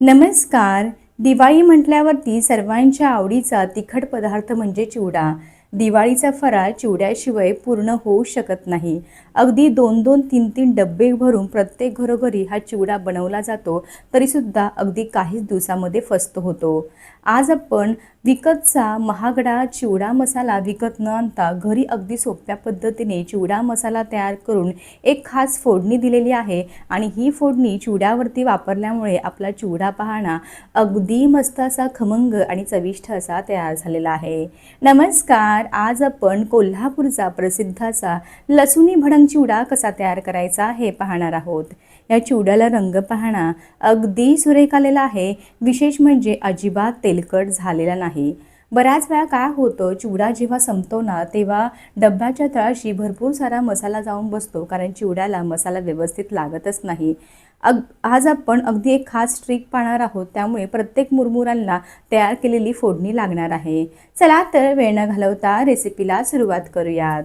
नमस्कार. दिवाळी म्हटल्यावरती सर्वांच्या आवडीचा तिखट पदार्थ म्हणजे चिवडा. दिवाळीचा फराळ चिवड्याशिवाय पूर्ण होऊ शकत नाही. अगदी दोन दोन तीन तीन डब्बे भरून प्रत्येक घरोघरी हा चिवडा बनवला जातो तरीसुद्धा अगदी काहीच दिवसामध्ये फस्त होतो. आज आपण विकतचा महागडा चिवडा मसाला विकत न आणता घरी अगदी सोप्या पद्धतीने चिवडा मसाला तयार करून एक खास फोडणी दिलेली आहे. आणि ही फोडणी चिवड्यावरती वापरल्यामुळे आपला चिवडा पाहणा अगदी मस्त असा खमंग आणि चविष्ट असा तयार झालेला आहे. नमस्कार आज आपण कोल्हापूरचा प्रसिद्ध असा लसुणी भडंग चिवडा कसा तयार करायचा हे पाहणार आहोत. या चिवड्याला रंग पाहणा अगदी सुरेख आलेला आहे. विशेष म्हणजे अजिबात तेलकट झालेला नाही. बऱ्याच वेळा काय होतं चिवडा जेव्हा संपतो ना तेव्हा डब्याच्या तळाशी भरपूर सारा मसाला जाऊन बसतो कारण चिवड्याला मसाला व्यवस्थित लागतच नाही. अग आज आपण अगदी एक खास ट्रिक पाहणार आहोत त्यामुळे प्रत्येक मुरमुरांना तयार केलेली फोडणी लागणार आहे. चला तर वेळ न घालवता रेसिपीला सुरुवात करूयात.